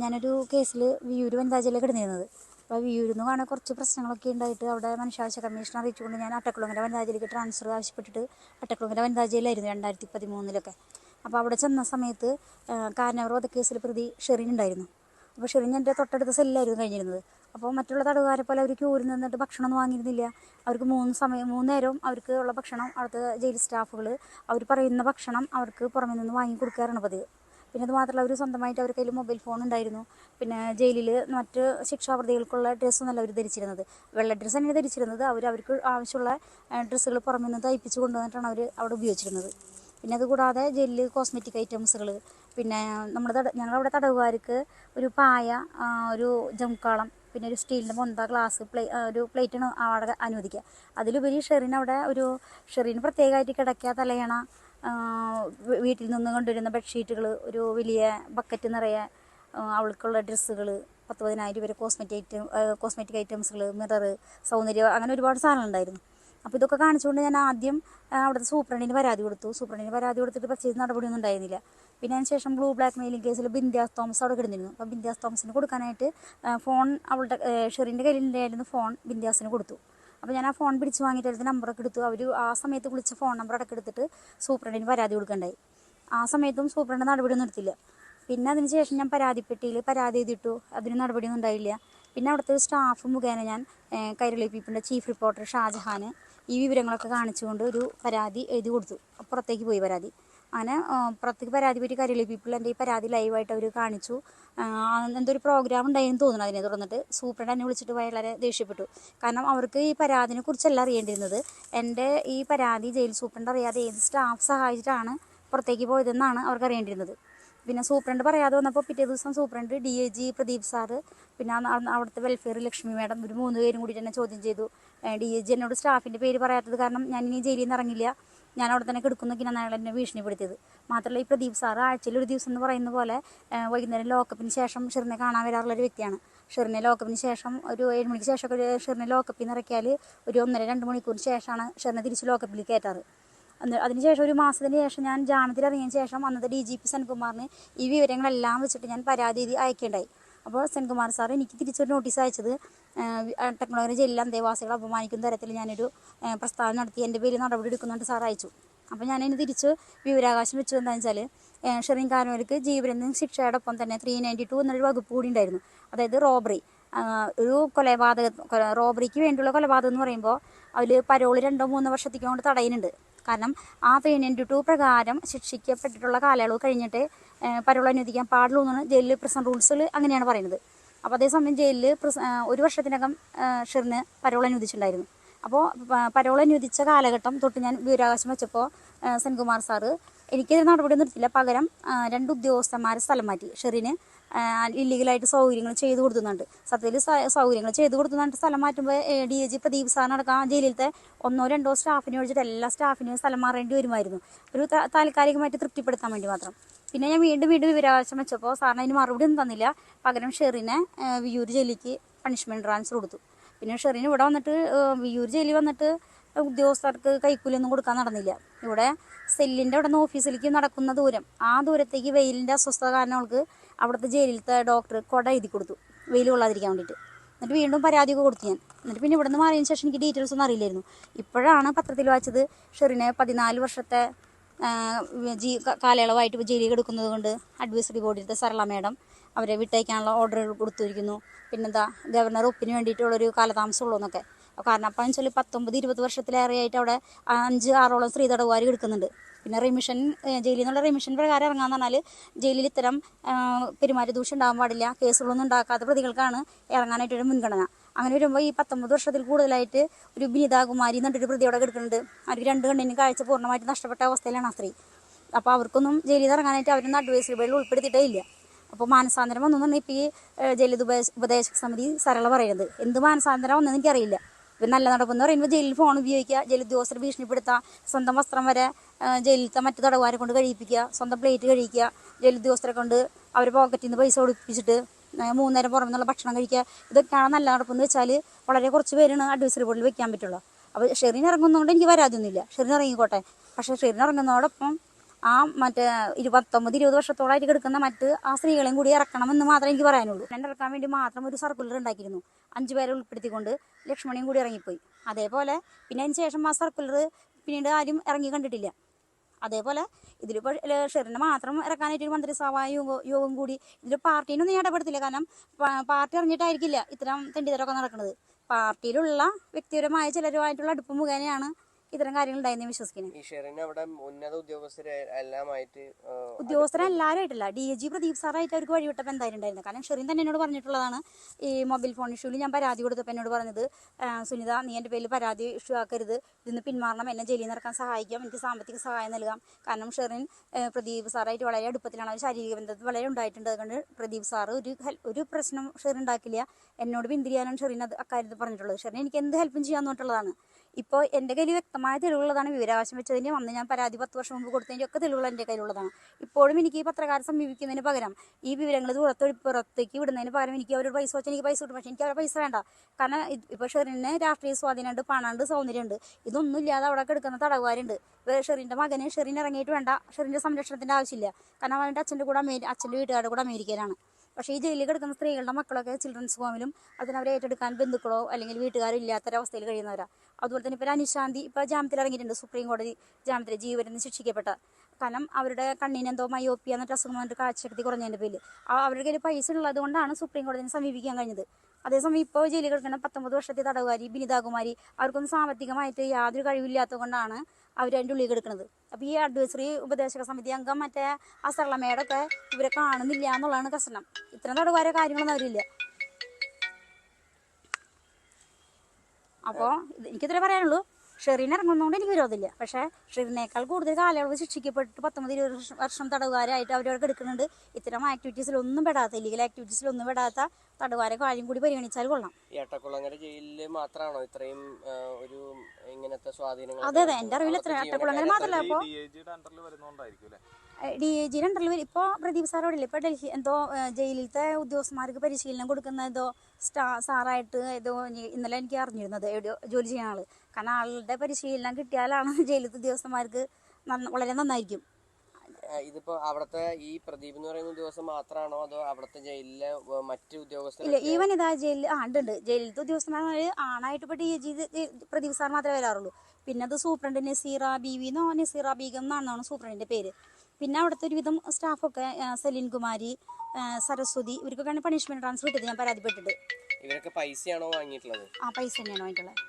ഞാനൊരു കേസിൽ വിയൂർ വനിതാ ജയിലിൽ കിടന്നിരുന്നത്. അപ്പോൾ വിയൂരിൽ നിന്ന് കാണാൻ കുറച്ച് പ്രശ്നങ്ങളൊക്കെ ഉണ്ടായിട്ട് അവിടെ മനുഷ്യാവകാശ കമ്മീഷൻ അറിയിച്ചുകൊണ്ട് ഞാൻ അട്ടക്കുളങ്ങര വനിതാ ജയിലിലേക്ക് ട്രാൻസ്ഫർ ആവശ്യപ്പെട്ടിട്ട് അട്ടക്കുളങ്ങര വനിതാ ജയിലായിരുന്നു രണ്ടായിരത്തി പതിമൂന്നിലൊക്കെ അപ്പോൾ അവിടെ ചെന്ന സമയത്ത് കാരണവർ വധക്കേസിൽ പ്രതി ഷെറിൻ ഉണ്ടായിരുന്നു. അപ്പോൾ ഷെറിൻ എന്റെ തൊട്ടടുത്ത സെല്ലായിരുന്നു കഴിഞ്ഞിരുന്നത്. അപ്പോൾ മറ്റുള്ള തടവുകാരെ പോലെ അവർ ക്യൂരിൽ നിന്നിട്ട് ഭക്ഷണമൊന്നും വാങ്ങിയിരുന്നില്ല. അവർക്ക് മൂന്ന് സമയം മൂന്ന് നേരവും അവർക്ക് ഉള്ള ഭക്ഷണം അവിടുത്തെ ജയിൽ സ്റ്റാഫുകൾ അവർ പറയുന്ന ഭക്ഷണം അവർക്ക് പുറമെ നിന്ന് വാങ്ങി കൊടുക്കാറാണ് പതിവ്. പിന്നെ അത് മാത്രമല്ല അവർ സ്വന്തമായിട്ട് അവർ കയ്യിൽ മൊബൈൽ ഫോൺ ഉണ്ടായിരുന്നു. പിന്നെ ജയിലിൽ മറ്റ് ശിക്ഷാപ്രതികൾക്കുള്ള ഡ്രസ്സൊന്നല്ല അവർ ധരിച്ചിരുന്നത്. വെള്ള ഡ്രസ്സ് തന്നെയാണ് ധരിച്ചിരുന്നത്. അവർ അവർക്ക് ആവശ്യമുള്ള ഡ്രസ്സുകൾ പുറമെ നിന്ന് തയ്പ്പിച്ച് കൊണ്ടുവന്നിട്ടാണ് അവർ അവിടെ ഉപയോഗിച്ചിരുന്നത്. പിന്നെ അതുകൂടാതെ ജയിലിൽ കോസ്മെറ്റിക് ഐറ്റംസുകൾ പിന്നെ നമ്മുടെ തട ഞങ്ങളവിടെ തടവുകാർക്ക് ഒരു പായ ഒരു ജംകാളം പിന്നെ ഒരു സ്റ്റീലിന്റെ മൊന്ത ഗ്ലാസ് പ്ലേ ഒരു പ്ലേറ്റാണ് അവിടെ അനുവദിക്കുക. അതിലുപരി ഷെറിന് അവിടെ ഒരു ഷെറിന് പ്രത്യേകമായിട്ട് കിടക്കുക തലയണ വീട്ടിൽ നിന്ന് കൊണ്ടുവരുന്ന ബെഡ്ഷീറ്റുകൾ ഒരു വലിയ ബക്കറ്റ് നിറയെ അവൾക്കുള്ള ഡ്രസ്സുകൾ പത്ത് പതിനായിരം വരെ കോസ്മെറ്റിക് ഐറ്റം കോസ്മെറ്റിക് ഐറ്റംസുകൾ മിറർ സൗന്ദര്യം അങ്ങനെ ഒരുപാട് സാധനങ്ങൾ ഉണ്ടായിരുന്നു അപ്പോൾ ഇതൊക്കെ കാണിച്ചുകൊണ്ട് ഞാൻ ആദ്യം അവിടുത്തെ സൂപ്രണ്ടിന് പരാതി കൊടുത്തു. സൂപ്രണ്ടിന് പരാതി കൊടുത്തിട്ട് പ്രത്യേകിച്ച് നടപടിയൊന്നും ഉണ്ടായിരുന്നില്ല. പിന്നെ അതിന് ശേഷം ബ്ലൂ ബ്ലാക്ക് മെയിലിംഗ് കേസിൽ ബിന്ധ്യാസ് തോമസ് അവിടെ കിടന്നിരുന്നു. അപ്പോൾ ബിന്ധ്യാസ് തോമസിന് കൊടുക്കാനായിട്ട് ഫോൺ അവളുടെ ഷെറിന്റെ കയ്യിലുണ്ടായിരുന്നു ഫോൺ ബിന്ധ്യാസിന് കൊടുത്തു. അപ്പോൾ ഞാൻ ആ ഫോൺ പിടിച്ച് വാങ്ങിയിട്ട് അതിന്റെ നമ്പറൊക്കെ എടുത്തു. അവർ ആ സമയത്ത് വിളിച്ച ഫോൺ നമ്പർ അടക്കം എടുത്തിട്ട് സൂപ്രണ്ടിന് പരാതി കൊടുക്കണ്ടായി. ആ സമയത്തും സൂപ്രണ്ട് നടപടിയൊന്നും എടുത്തില്ല. പിന്നെ അതിന് ശേഷം ഞാൻ പരാതിപ്പെട്ടിയിൽ പരാതി എഴുതിയിട്ടു. അതിന് നടപടിയൊന്നും ഉണ്ടായില്ല. പിന്നെ അവിടുത്തെ സ്റ്റാഫ് മുഖേന ഞാൻ കൈരളി പീപ്പിന്റെ ചീഫ് റിപ്പോർട്ടർ ഷാജഹാന് ഈ വിവരങ്ങളൊക്കെ കാണിച്ചുകൊണ്ട് ഒരു പരാതി എഴുതി കൊടുത്തു. പുറത്തേക്ക് പോയി പരാതി. അങ്ങനെ പുറത്തേക്ക് പരാതി കൈരളി പീപ്പിൾ എന്റെ ഈ പരാതി ലൈവായിട്ട് അവർ കാണിച്ചു. എന്തൊരു പ്രോഗ്രാം ഉണ്ടായെന്ന് തോന്നുന്നു അതിനെ തുടർന്നിട്ട്. സൂപ്രണ്ട് എന്നെ വിളിച്ചിട്ട് വളരെ ദേഷ്യപ്പെട്ടു. കാരണം അവർക്ക് ഈ പരാതിനെ കുറിച്ചല്ല അറിയേണ്ടിയിരുന്നത്. എന്റെ ഈ പരാതി ജയിൽ സൂപ്രണ്ട് അറിയാതെ ഏത് സ്റ്റാഫ് സഹായിച്ചിട്ടാണ് പുറത്തേക്ക് പോയതെന്നാണ് അവർക്ക് അറിയേണ്ടിയിരുന്നത്. പിന്നെ സൂപ്രണ്ട് പറയാതെ വന്നപ്പോൾ പിറ്റേ ദിവസം superintendent D A G Pradeep sir പിന്നെ അവിടുത്തെ വെൽഫെയർ ലക്ഷ്മി മാഡം ഒരു മൂന്ന് പേരും കൂടി തന്നെ ചോദ്യം ചെയ്തു. ഡി എ ജി എന്നോട് സ്റ്റാഫിന്റെ പേര് പറയാത്തത് കാരണം ഞാൻ ഇനി ജയിലിൽ നിന്ന് ഇറങ്ങില്ല. ഞാൻ അവിടെ തന്നെ കിടക്കുന്നൊക്കെയാണ് അയാൾ എന്നെ ഭീഷണിപ്പെടുത്തിയത്. മാത്രമല്ല ഈ പ്രദീപ് സാറ് ആഴ്ചയിൽ ഒരു ദിവസം എന്ന് പറയുന്ന പോലെ വൈകുന്നേരം ലോക്കപ്പിന് ശേഷം ഷെറിനെ കാണാൻ വരാറുള്ള ഒരു വ്യക്തിയാണ്. ഷെറിനെ ലോക്കപ്പിന് ശേഷം ഒരു ഏഴ് മണിക്ക് ശേഷമൊക്കെ ഒരു ഷെറിനെ ലോക്കപ്പിൽ നിന്ന് ഇറക്കിയാൽ ഒരു ഒന്നര രണ്ട് മണിക്കൂറിന് ശേഷമാണ് ഷെറിനെ തിരിച്ച് ലോക്കപ്പിൽ കയറ്റാറ്. അതിനുശേഷം ഒരു മാസത്തിന് ശേഷം ഞാൻ ജാമ്യത്തിൽ ഇറങ്ങിയതിന് ശേഷം അന്നത്തെ ഡി ജി പി സെൻകുമാറിന് ഈ വിവരങ്ങളെല്ലാം വെച്ചിട്ട് ഞാൻ പരാതി അയക്കേണ്ടായി അപ്പോൾ സെൻകുമാർ സാർ എനിക്ക് തിരിച്ചൊരു നോട്ടീസ് അയച്ചത് ടെക്നോളജി എല്ലാം അന്തേവാസികളെ അപമാനിക്കുന്ന തരത്തിൽ ഞാനൊരു പ്രസ്താവന നടത്തി എന്റെ പേരിൽ നടപടി എടുക്കുന്നുണ്ട് സാർ അയച്ചു. അപ്പോൾ ഞാനതിന് തിരിച്ച് വിവരാകാശം വെച്ചു എന്താണെന്ന് വെച്ചാൽ ഷെറിൻ കാർണോർക്ക് ജീവനെന്ന ശിക്ഷയോടൊപ്പം തന്നെ ത്രീ നയന്റി ടു എന്നൊരു വകുപ്പ് കൂടി ഉണ്ടായിരുന്നു. അതായത് റോബറി. ഒരു കൊലപാതക റോബറിക്ക് വേണ്ടിയുള്ള കൊലപാതകം എന്ന് പറയുമ്പോൾ അതിൽ പരോൾ രണ്ടോ മൂന്നോ വർഷത്തേക്ക് കൊണ്ട് തടയുന്നുണ്ട്. കാരണം ആ ത്രീ നയന്റി ടു പ്രകാരം ശിക്ഷിക്കപ്പെട്ടിട്ടുള്ള കാലയളവ് കഴിഞ്ഞിട്ട് പരോൾ അനുവദിക്കാൻ പാടുള്ളൂ എന്നാണ് ജയിലിൽ പ്രിസൺ റൂൾസിൽ അങ്ങനെയാണ് പറയുന്നത്. അപ്പോൾ അതേസമയം ജയിലിൽ പ്രിസ ഒരു വർഷത്തിനകം ആ, ഷെറിന് പരോൾ അനുവദിച്ചിട്ടുണ്ടായിരുന്നു. അപ്പോൾ പരോൾ അനുവദിച്ച കാലഘട്ടം തൊട്ട് ഞാൻ വിവരാവകാശം വെച്ചപ്പോൾ ആ, സെൻകുമാർ സാറ് എനിക്കെതിരെ നടപടി നിർത്തില്ല പകരം രണ്ട് ഉദ്യോഗസ്ഥന്മാരെ സ്ഥലം മാറ്റി. ഷെറിന് ഇല്ലീഗലായിട്ട് സൗകര്യങ്ങൾ ചെയ്തു കൊടുക്കുന്നുണ്ട് സത്യത്തിൽ സൗകര്യങ്ങൾ ചെയ്തു കൊടുക്കുന്നുണ്ട് സ്ഥലം മാറ്റുമ്പോൾ ഡി എ ജി പ്രദീപ് സാറിനടക്കം ജയിലിലത്തെ ഒന്നോ രണ്ടോ സ്റ്റാഫിനെ ഒഴിച്ചിട്ട് എല്ലാ സ്റ്റാഫിനെയും സ്ഥലം മാറേണ്ടി വരുമായിരുന്നു. ഒരു താൽക്കാലികമായിട്ട് തൃപ്തിപ്പെടുത്താൻ വേണ്ടി മാത്രം. പിന്നെ ഞാൻ വീണ്ടും വീണ്ടും വിവരാവകാശം വെച്ചപ്പോൾ സാറിന് അതിന് മറുപടി ഒന്നും തന്നില്ല. പകരം ഷെറിനെ വിയൂർ ജയിലിക്ക് പണിഷ്മെന്റ് ട്രാൻസ്ഫർ കൊടുത്തു. പിന്നെ ഷെറിന് ഇവിടെ വന്നിട്ട് വിയൂർ ജയിലിൽ വന്നിട്ട് ഉദ്യോഗസ്ഥർക്ക് കൈക്കൂലിയൊന്നും കൊടുക്കാൻ നടന്നില്ല. ഇവിടെ സെല്ലിന്റെ അവിടെ നിന്ന് ഓഫീസിലേക്ക് നടക്കുന്ന ദൂരം ആ ദൂരത്തേക്ക് വെയിലിന്റെ അസ്വസ്ഥത കാരണം അവൾക്ക് അവിടുത്തെ ജയിലിലത്തെ ഡോക്ടർ കൊട എഴുതി കൊടുത്തു. വെയിൽ കൊള്ളാതിരിക്കാൻ വേണ്ടിയിട്ട്. എന്നിട്ട് വീണ്ടും പരാതിയൊക്കെ കൊടുത്തു ഞാൻ. എന്നിട്ട് പിന്നെ ഇവിടെ നിന്ന് മാറിയതിന് ശേഷം എനിക്ക് ഡീറ്റെയിൽസ് ഒന്നും അറിയില്ലായിരുന്നു. ഇപ്പോഴാണ് പത്രത്തിൽ വായിച്ചത് ഷെറിനെ പതിനാല് വർഷത്തെ ജീ കാലയളവായിട്ട് ജയിലിൽ കിടക്കുന്നത് കൊണ്ട് അഡ്വൈസറി ബോർഡിലത്തെ സരള മേഡം അവരെ വിട്ടയക്കാനുള്ള ഓർഡറുകൾ കൊടുത്തിരിക്കുന്നു. പിന്നെന്താ ഗവർണർ ഒപ്പിന് വേണ്ടിയിട്ടുള്ളൊരു കാലതാമസമുള്ളൂ എന്നൊക്കെ. കാരണം അപ്പം വെച്ചാൽ പത്തൊമ്പത് ഇരുപത് വർഷത്തിലേറെയായിട്ട് അവിടെ അഞ്ച് ആറോളം സ്ത്രീ തടവുകാർ കിടക്കുന്നുണ്ട്. പിന്നെ റിമിഷൻ ജയിലിൽ നിന്നുള്ള റിമിഷൻ പ്രകാരം ഇറങ്ങാന്ന് പറഞ്ഞാൽ ജയിലിൽ ഇത്തരം ആഹ് പെരുമാറ്റ ദൂഷ്യം ഉണ്ടാകാൻ പാടില്ല. കേസുകളൊന്നും ഉണ്ടാക്കാത്ത പ്രതികൾക്കാണ് ഇറങ്ങാനായിട്ടൊരു മുൻഗണന. അങ്ങനെ വരുമ്പോൾ ഈ പത്തൊമ്പത് വർഷത്തിൽ കൂടുതലായിട്ട് ഒരു ബിനിതാകുമാരി എന്നിട്ടൊരു പ്രതി അവിടെ കിടക്കുന്നുണ്ട്. അവർക്ക് രണ്ട് കണ്ണിനും കാഴ്ച പൂർണമായിട്ട് നഷ്ടപ്പെട്ട അവസ്ഥയിലാണ് ആ സ്ത്രീ. അപ്പോൾ അവർക്കൊന്നും ജയിലിൽ ഇറങ്ങാനായിട്ട് അവരൊന്നും അഡ്വൈസറി ബോർഡിൽ ഉൾപ്പെടുത്തിയിട്ടേ ഇല്ല. അപ്പോൾ മാനസാന്തരം വന്നു ഇപ്പോൾ ഈ ജയിലിത് ഉപദേശ ഉപദേശക സമിതി സരള പറയുന്നത്. എന്ത് മാനസാന്തരം വന്നതെന്ന് എനിക്കറിയില്ല. ഇപ്പം നല്ല നടപ്പെന്ന് പറയുമ്പോൾ ജയിലിൽ ഫോൺ ഉപയോഗിക്കുക ജയിൽ ഉദ്യോഗസ്ഥരെ ഭീഷണിപ്പെടുത്തുക സ്വന്തം വസ്ത്രം വരെ ജയിലിലത്തെ മറ്റു തടവുകാരെ കൊണ്ട് കഴിപ്പിക്കുക സ്വന്തം പ്ലേറ്റ് കഴിക്കുക ജയിൽ ഉദ്യോഗസ്ഥരെ കൊണ്ട് അവർ പോക്കറ്റിൽ നിന്ന് പൈസ കൊടുപ്പിച്ചിട്ട് ആ, മൂന്നേരം പുറമെ നിന്നുള്ള ഭക്ഷണം കഴിക്കുക. ഇതൊക്കെയാണ് നല്ല നടപ്പെന്ന് വെച്ചാൽ വളരെ കുറച്ച് പേരാണ് അഡ്വൈസറി ബോർഡിൽ വെക്കാൻ പറ്റുള്ളൂ. അപ്പോൾ ഷെറിന് ഇറങ്ങുന്നതുകൊണ്ട് എനിക്ക് വരാതൊന്നുമില്ല ഷെറിന് ഇറങ്ങിക്കോട്ടെ. പക്ഷേ ഷെറിന് ഇറങ്ങുന്നതോടൊപ്പം ആ മറ്റേ ഇരുപത്തൊമ്പത് ഇരുപത് വർഷത്തോളമായിട്ട് കിടക്കുന്ന മറ്റ് ആ സ്ത്രീകളെയും കൂടി ഇറക്കണമെന്ന് മാത്രമേ എനിക്ക് പറയാനുള്ളൂ. എന്നെ ഇറക്കാൻ വേണ്ടി മാത്രം ഒരു സർക്കുലർ ഉണ്ടാക്കിയിരുന്നു. അഞ്ചു പേരെ ഉൾപ്പെടുത്തിക്കൊണ്ട് ലക്ഷ്മണിയും കൂടി ഇറങ്ങിപ്പോയി. അതേപോലെ പിന്നെ അതിന് ശേഷം ആ സർക്കുലർ പിന്നീട് ആരും ഇറങ്ങി കണ്ടിട്ടില്ല. അതേപോലെ ഇതിലിപ്പോൾ ഷെറിനെ മാത്രം ഇറക്കാനായിട്ട് ഒരു മന്ത്രിസഭാ യോഗം കൂടി ഇതിൽ പാർട്ടീനൊന്നും ഞാൻ ഇടപെടുത്തില്ല. കാരണം പാർട്ടി അറിഞ്ഞിട്ടായിരിക്കില്ല ഇത്തരം തെണ്ടിതരമൊക്കെ നടക്കുന്നത്. പാർട്ടിയിലുള്ള വ്യക്തിപരമായ ചിലരുമായിട്ടുള്ള അടുപ്പ് മുഖേനയാണ് ഇത്തരം കാര്യങ്ങൾ ഉണ്ടായെന്ന് വിശ്വസിക്കുന്നത് ഈ അവിടെ ഉന്നത ഉദ്യോഗസ്ഥരെ എല്ലാമായിട്ട് ആയിട്ടില്ല ഡി എ ജി പ്രദീപ് സാറായിട്ട് അവർക്ക് വഴിവിട്ടപ്പോൾ എന്തായാലും ഉണ്ടായിരുന്നു കാരണം ഷെറിൻ തന്നെ എന്നോട് പറഞ്ഞിട്ടുള്ളതാണ് ഈ മൊബൈൽ ഫോൺ ഇഷ്യൂവിൽ ഞാൻ പരാതി കൊടുത്തപ്പോൾ എന്നോട് പറഞ്ഞത് സുനിത നീ എന്റെ പേരിൽ പരാതി ഇഷ്യൂ ആക്കരുത്. ഇതിന്ന് പിന്മാറണം. എന്നെ ജയിലിൽ നിറക്കാൻ സഹായിക്കാം. എനിക്ക് സാമ്പത്തിക സഹായം നൽകാം. കാരണം ഷെറിൻ പ്രദീപ് സാറായിട്ട് വളരെ അടുപ്പത്തിലാണ്. അവർ ശാരീരിക ബന്ധത്തിൽ വളരെ ഉണ്ടായിട്ടുണ്ട്. അതുകൊണ്ട് പ്രദീപ് സാറ് ഒരു ഒരു പ്രശ്നം ഷെറിൻ ഉണ്ടാക്കില്ല. എന്നോട് പിന്തിരിയാനാണ് ഷെറിൻ അത് അക്കാര്യത്തിൽ പറഞ്ഞിട്ടുള്ളത്. ഷെറിൻ എനിക്ക് എന്ത് ഹെൽപ്പും ചെയ്യാൻ പറഞ്ഞിട്ടുള്ളതാണ്. ഇപ്പോൾ എന്റെ കയ്യിൽ വ്യക്തമായ തെളിവുള്ളതാണ് വിവരാവശ്യം വെച്ചതിന് അന്ന് ഞാൻ പരാതി പത്ത് വർഷം മുമ്പ് കൊടുത്തതിന്റെ ഒക്കെ തെളിവുകൾ എന്റെ കയ്യിലുള്ളതാണ്. ഇപ്പോഴും എനിക്ക് ഈ പത്രക്കാരെ സമീപിക്കുന്നതിന് പകരം ഈ വിവരങ്ങൾ പുറത്തൊഴി പുറത്തേക്ക് വിടുന്നതിന് പകരം എനിക്ക് അവരോട് പൈസ വെച്ചാൽ എനിക്ക് പൈസ കിട്ടും. പക്ഷേ എനിക്ക് അവരുടെ പൈസ വേണ്ട. കാരണം ഇപ്പോൾ ഷെറിന് രാഷ്ട്രീയ സ്വാധീനമുണ്ട് പണമുണ്ട് സൗന്ദര്യമുണ്ട്. ഇതൊന്നും ഇല്ലാതെ അവിടെ കിടക്കുന്ന തടവുകാരുണ്ട്. ഷെറിന്റെ മകന് ഷെറിൻ ഇറങ്ങിയിട്ട് വേണ്ട. ഷെറിന്റെ സംരക്ഷണത്തിന്റെ ആവശ്യമില്ല. കാരണം അവന്റെ അച്ഛന്റെ കൂടെ അച്ഛന്റെ വീട്ടുകാരുടെ കൂടെ അമേരിക്കയിലാണ്. പക്ഷേ ഈ ജയിലിൽ കിടക്കുന്ന സ്ത്രീകളുടെ മക്കളൊക്കെ ചിൽഡ്രൻസ് ഹോമിലും അതിന് അവരെ ഏറ്റെടുക്കാൻ ബന്ധുക്കളോ അല്ലെങ്കിൽ വീട്ടുകാരോ ഇല്ലാത്തൊരവസ്ഥയിൽ കഴിയുന്നവരാണ് അതുപോലെ തന്നെ ഇപ്പോൾ അനുശാന്തി ഇപ്പോൾ ജാമ്യത്തിൽ ഇറങ്ങിയിട്ടുണ്ട്. സുപ്രീം കോടതി ജാമ്യത്തിൽ ജീവനെന്ന് ശിക്ഷിക്കപ്പെട്ട. കാരണം അവരുടെ കണ്ണിന് എന്തോ മയോപ്പിയ എന്നിട്ട് അസുഖം വന്നിട്ട് കാഴ്ചശക്തി കുറഞ്ഞതിന്റെ പേരിൽ അവരുടെ കയ്യിൽ പൈസ ഉള്ളത് കൊണ്ടാണ് സുപ്രീം കോടതിയെ സമീപിക്കാൻ കഴിഞ്ഞത്. അതേസമയം ഇപ്പോൾ ജയിലിൽ കിടക്കുന്ന പത്തൊമ്പത് വർഷത്തെ തടവുകാരി ബിനിതാകുമാരി അവർക്കൊന്നും സാമ്പത്തികമായിട്ട് യാതൊരു കഴിവില്ലാത്തത് കൊണ്ടാണ് അവർ അതിന്റെ ഉള്ളിൽ കിടക്കുന്നത്. അപ്പോൾ ഈ അഡ്വൈസറി ഉപദേശക സമിതി അംഗം മറ്റേ ആ സർളമേടൊക്കെ ഇവരെ കാണുന്നില്ല എന്നുള്ളതാണ് കഷ്ടം ഇത്രയും തടവുകാരെ കാര്യങ്ങളൊന്നും അവരില്ല. അപ്പോൾ എനിക്കിത്രേ പറയാനുള്ളൂ. ഷെറീൻ ഇറങ്ങുന്നതുകൊണ്ട് എനിക്ക് വിരോധമില്ല. പക്ഷേ ഷെറിനേക്കാൾ കൂടുതൽ കാലയളവ് ശിക്ഷിക്കപ്പെട്ട് പത്തൊമ്പത് ഇരുപത് വർഷം- തടവുകാരായിട്ട് അവരവർക്ക് എടുക്കുന്നുണ്ട്. ഇത്തരം ആക്ടിവിറ്റീസിലൊന്നും പെടാത്ത ഇല്ലീഗൽ ആക്ടിവിറ്റീസിലൊന്നും പെടാത്ത തടവുകാരെ കാര്യം കൂടി പരിഗണിച്ചാൽ കൊള്ളാം. ഏട്ടക്കുളങ്ങര ജയിലിൽ മാത്രമാണോ ഇത്രയും ഒരു ഇങ്ങനത്തെ സ്വാധീനങ്ങൾ അതെ അതെ. എന്റെ അറിവിൽ എത്ര എട്ടക്കുളങ്ങനെ മാത്രമല്ല അപ്പോൾ ഡി എ ജി രണ്ടറിൽ ഇപ്പോൾ പ്രദീപ് സാറോടില്ല ഇപ്പോൾ ഡൽഹി എന്തോ ജയിലിലത്തെ ഉദ്യോഗസ്ഥന്മാർക്ക് പരിശീലനം കൊടുക്കുന്ന എന്തോ സ്റ്റാ സാറായിട്ട് ഏതോ ഇനി- ഇന്നലെ എനിക്ക് അറിഞ്ഞിരുന്നത് എവിടെയോ ജോലി ചെയ്യുന്ന ആൾ കാരണം ആളുടെ പരിശീലനം കിട്ടിയാലാണ് ജയിലിലത്തെ ഉദ്യോഗസ്ഥന്മാർക്ക് വളരെ നന്നായിരിക്കും. ഇതിപ്പോ അവിടുത്തെ ഈ പ്രദീപ് എന്ന് പറയുന്ന ഉദ്യോഗസ്ഥൻ മാത്രമാണോ അതോ അവിടുത്തെ ജയിലിലെ മറ്റു മറ്റ് ഉദ്യോഗസ്ഥർ ഇല്ല ഈ വനിതാ ജയിലിൽ ആ ഉണ്ട് ഉണ്ട്. ജയിലിലത്തെ ഉദ്യോഗസ്ഥന്മാർ ആണായിട്ട് ഇപ്പൊ D A G Pradeep sir മാത്രമേ വരാറുള്ളൂ. പിന്നെ അത് സൂപ്രണ്ട് നസീറ ബി വി എന്നോ നസീറ ബീഗം എന്നാണെന്നാണ് സൂപ്രണ്ടിന്റെ പേര്. പിന്നെ അവിടുത്തെ ഒരുവിധം സ്റ്റാഫൊക്കെ സലിൻ കുമാരി സരസ്വതി ഇവർക്കൊക്കെയാണ് പണിഷ്മെന്റ് ട്രാൻസ്ഫർ കിട്ടിയത്. ഞാൻ പരാതിപ്പെട്ടിട്ട്. ഇവരൊക്കെ പൈസയാണോ വാങ്ങിയിട്ടുള്ളത്? ആ പൈസ തന്നെയാണ് വാങ്ങിയിട്ടുള്ളത്.